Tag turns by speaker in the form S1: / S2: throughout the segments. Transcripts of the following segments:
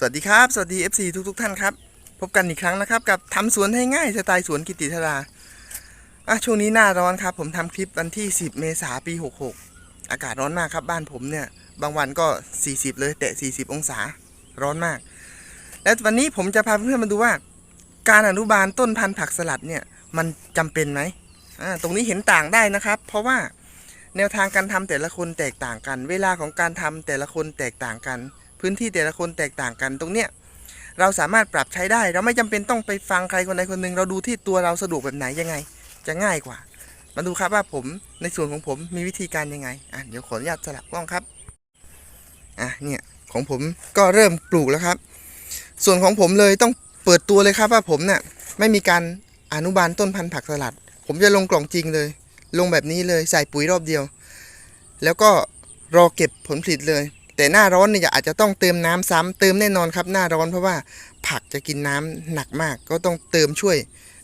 S1: สวัสดีครับ สวัสดี FC ทุกทุกๆท่านครับ พบกันอีกครั้งนะครับ กับทำสวนให้ง่ายสไตล์สวนกิติธราอะช่วงนี้หน้าร้อนครับ ผมทำคลิปวันที่ 10 เมษาปี 66 อากาศร้อนมากครับ บ้านผมเนี่ย บางวันก็ 40 เลยแตะ 40 องศาร้อนมาก และวันนี้ผมจะพาเพื่อนๆมาดูว่า การอนุบาลต้นพันธุ์ผักสลัดเนี่ย มันจำเป็นไหมอ่าตรงนี้เห็นต่างได้นะครับ เพราะว่าแนวทางการทำแต่ละคนแตกต่างกัน เวลาของการทำแต่ละคนแตกต่างกัน พื้นที่แต่ละคนแตกต่างกันตรงเนี้ยเราสามารถปรับใช้ได้ เราไม่จำเป็นต้องไปฟังใครคนใดคนหนึ่งเราดูที่ตัวเราสะดวกแบบไหนยังไง จะง่ายกว่า มาดูครับว่าผมในส่วนของผมมีวิธีการยังไงอะเดี๋ยวขออนุญาตสลับกล้องครับอะเนี่ยของผมก็เริ่มปลูกแล้วครับ ส่วนของผมเลยต้องเปิดตัวเลยครับว่าผมเนี่ยไม่มีการอนุบาลต้นพันธุ์ผักสลัด ผมจะลงกล่องจริงเลย ลงแบบนี้เลยใส่ปุ๋ยรอบเดียว แล้วก็รอเก็บผลผลิตเลย แต่หน้าร้อนเนี่ยอาจจะต้องเติมน้ำซ้ำเติมแน่นอนครับ หน้าร้อนเพราะว่าผักจะกินน้ำหนักมาก ก็ต้องเติมช่วย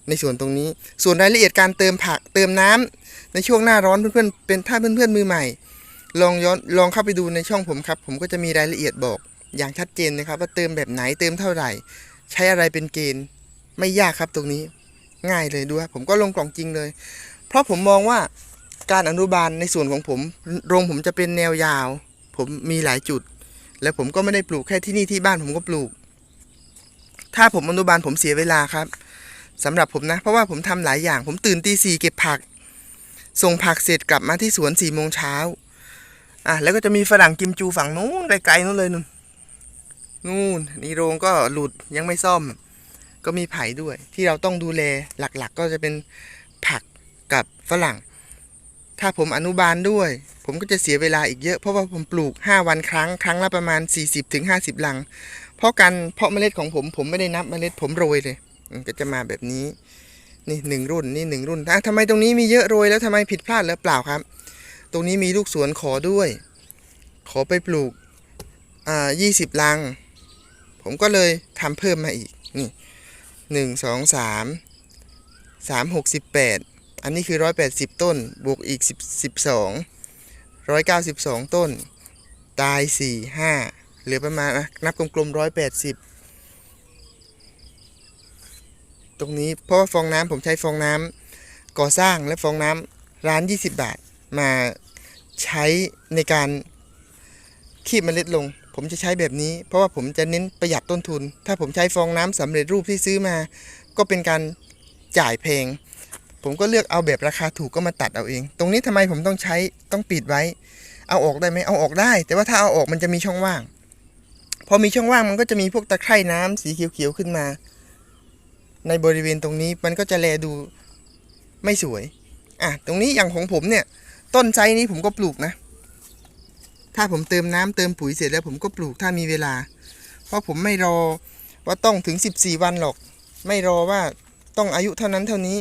S1: ในส่วนตรงนี้ ส่วนรายละเอียดการเติมผักเติมน้ำในช่วงหน้าร้อนเพื่อนๆเป็นถ้าเพื่อนๆมือใหม่ ลองย้อนลองเข้าไปดูในช่องผมครับ ผมก็จะมีรายละเอียดบอก อย่างชัดเจนนะครับ ว่าเติมแบบไหนเติมเท่าไหร่ ใช้อะไรเป็นเกณฑ์ไม่ยากครับตรงนี้ ง่ายเลยดูครับผมก็ลงกล่องจริงเลย เพราะผมมองว่าการอนุบาลในส่วนของผมโรงผมจะเป็นแนวยาว ผมมีหลายจุด แล้วผมก็ไม่ได้ปลูกแค่ที่นี่ที่บ้านผมก็ปลูก ถ้าผมอนุบาลผมเสียเวลาครับสำหรับผมนะ เพราะว่าผมทำหลายอย่าง ผมตื่นตีสี่เก็บผัก ส่งผักเสร็จกลับมาที่สวนสี่โมงเช้าอะแล้วก็จะมีฝรั่งกิมจูฝั่งนู้นไกลๆนู้นเลยนู่นนู่นนี่โรงก็หลุดยังไม่ซ่อม ก็มีไผ่ด้วย ที่เราต้องดูแลหลักๆก็จะเป็นผักกับฝรั่ง ถ้าผมอนุบาลด้วย ผมก็จะเสียเวลาอีกเยอะ เพราะว่าผมปลูก 5 วันครั้ง ครั้งละประมาณ 40-50 ลัง เพราะการเพาะเมล็ดของผมผมไม่ได้นับเมล็ดผมโรยเลยมันก็จะมาแบบนี้นี่หนึ่งรุ่นนี่หนึ่งรุ่นอะทำไมตรงนี้มีเยอะโรยแล้วทำไมผิดพลาดหรือเปล่าครับ ตรงนี้มีลูกสวนขอด้วย ขอไปปลูกอ่า20ลัง ผมก็เลยทำเพิ่มมาอีกนี่หนึ่งสองสามสามหกสิบแปด อันนี้คือ 180 ต้น บวกอีก 10 12 192 ต้น ตาย 4 5 เหลือประมาณอะนับกลมๆ 180 ตรงนี้เพราะว่าฟองน้ำผมใช้ฟองน้ำก่อสร้างและฟองน้ำร้าน 20 บาท มาใช้ในการคีบเมล็ดลง ผมจะใช้แบบนี้ เพราะว่าผมจะเน้นประหยัดต้นทุน ถ้าผมใช้ฟองน้ำสำเร็จรูปที่ซื้อมา ก็เป็นการจ่ายแพง ผมก็เลือกเอาแบบราคาถูกก็มาตัดเอาเอง ตรงนี้ทำไมผมต้องใช้ต้องปิดไว้ เอาออกได้ไหมเอาออกได้ แต่ว่าถ้าเอาออกมันจะมีช่องว่าง พอมีช่องว่างมันก็จะมีพวกตะไคร่น้ำสีเขียวๆขึ้นมา ในบริเวณตรงนี้มันก็จะแลดูไม่สวยอะตรงนี้อย่างของผมเนี่ย ต้นไซนี้ผมก็ปลูกนะ ถ้าผมเติมน้ำเติมปุ๋ยเสร็จแล้ว ผมก็ปลูกถ้ามีเวลา เพราะผมไม่รอว่าต้องถึง 14 วันหรอก ไม่รอว่าต้องอายุเท่านั้นเท่านี้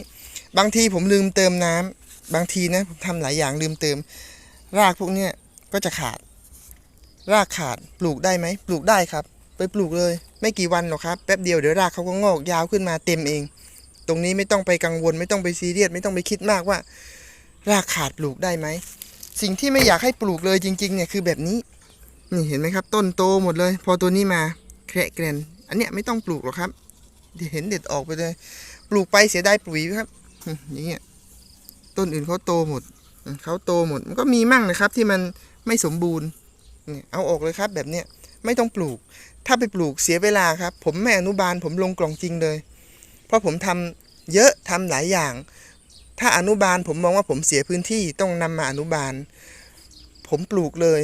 S1: บางทีผมลืมเติมน้ำบางทีนะผมทำหลายอย่างลืมเติม รากพวกเนี้ยก็จะขาด รากขาดปลูกได้ไหมปลูกได้ครับ ไปปลูกเลย ไม่กี่วันหรอกครับแป๊บเดียวเดี๋ยวรากเขาก็งอกยาวขึ้นมาเต็มเอง ตรงนี้ไม่ต้องไปกังวลไม่ต้องไปซีเรียสไม่ต้องไปคิดมากว่า รากขาดปลูกได้ไหมสิ่งที่ไม่อยากให้ปลูกเลยจริงๆเนี่ยคือแบบนี้นี่เห็นไหมครับ ต้นโตหมดเลย พอตัวนี้มาแคระแกรนอันเนี้ยไม่ต้องปลูกหรอกครับเดี๋ยวเห็นเด็ดออกไปเลย ปลูกไปเสียดายปุ๋ยครับ อย่างเงี้ยต้นอื่นเขาโตหมดเขาโตหมดมันก็มีมั่งนะครับ ที่มันไม่สมบูรณ์เนี่ยเอาออกเลยครับแบบเนี้ยไม่ต้องปลูก ถ้าไปปลูกเสียเวลาครับ ผมแม่อนุบาลผมลงกล่องจริงเลย เพราะผมทำเยอะทำหลายอย่าง ถ้าอนุบาลผมมองว่าผมเสียพื้นที่ต้องนำมาอนุบาล ผมปลูกเลย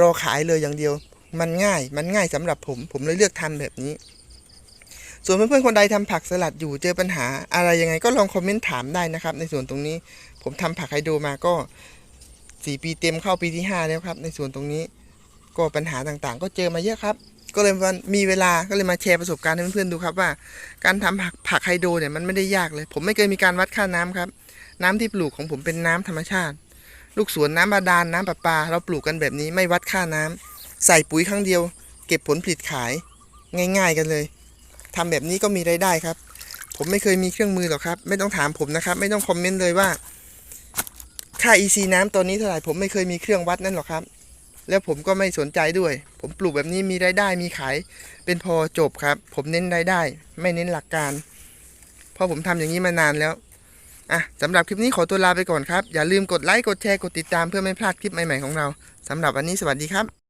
S1: รอขายเลยอย่างเดียว มันง่าย มันง่ายสำหรับผม ผมเลยเลือกทำแบบนี้ ส่วนเพื่อนๆคนใดทำผักสลัดอยู่เจอปัญหาอะไรยังไงก็ลองคอมเมนต์ถามได้นะครับ ในส่วนตรงนี้ผมทำผักไฮโดรมาก็สี่ปีเต็มเข้าปีที่ห้าแล้วครับ ในส่วนตรงนี้ก็ปัญหาต่างๆ ก็เจอมาเยอะครับ ก็เลยมีเวลาก็เลยมาแชร์ประสบการณ์ให้เพื่อนๆดูครับว่า การทำผักผักไฮโดรเนี่ยมันไม่ได้ยากเลย ผมไม่เคยมีการวัดค่าน้ำครับ น้ำที่ปลูกของผมเป็นน้ำธรรมชาติ ลูกสวนน้ำบาดาลน้ำประปา เราปลูกกันแบบนี้ไม่วัดค่าน้ำใส่ปุ๋ยครั้งเดียว เก็บผลผลิตขาย ง่าย ๆ กันเลย ทำแบบนี้ก็มีรายได้ครับ ผมไม่เคยมีเครื่องมือหรอกครับ ไม่ต้องถามผมนะครับ ไม่ต้องคอมเมนต์เลยว่า ค่า EC น้ำตัวนี้เท่าไหร่ผมไม่เคยมีเครื่องวัดนั่นหรอกครับ แล้วผมก็ไม่สนใจด้วย ผมปลูกแบบนี้มีรายได้มีขาย เป็นพอจบครับ ผมเน้นรายได้ ไม่เน้นหลักการ เพราะผมทำอย่างนี้มานานแล้วอะสำหรับคลิปนี้ขอตัวลาไปก่อนครับ อย่าลืมกดไลค์กดแชร์กดติดตามเพื่อไม่พลาดคลิปใหม่ๆของเราสำหรับวันนี้สวัสดีครับ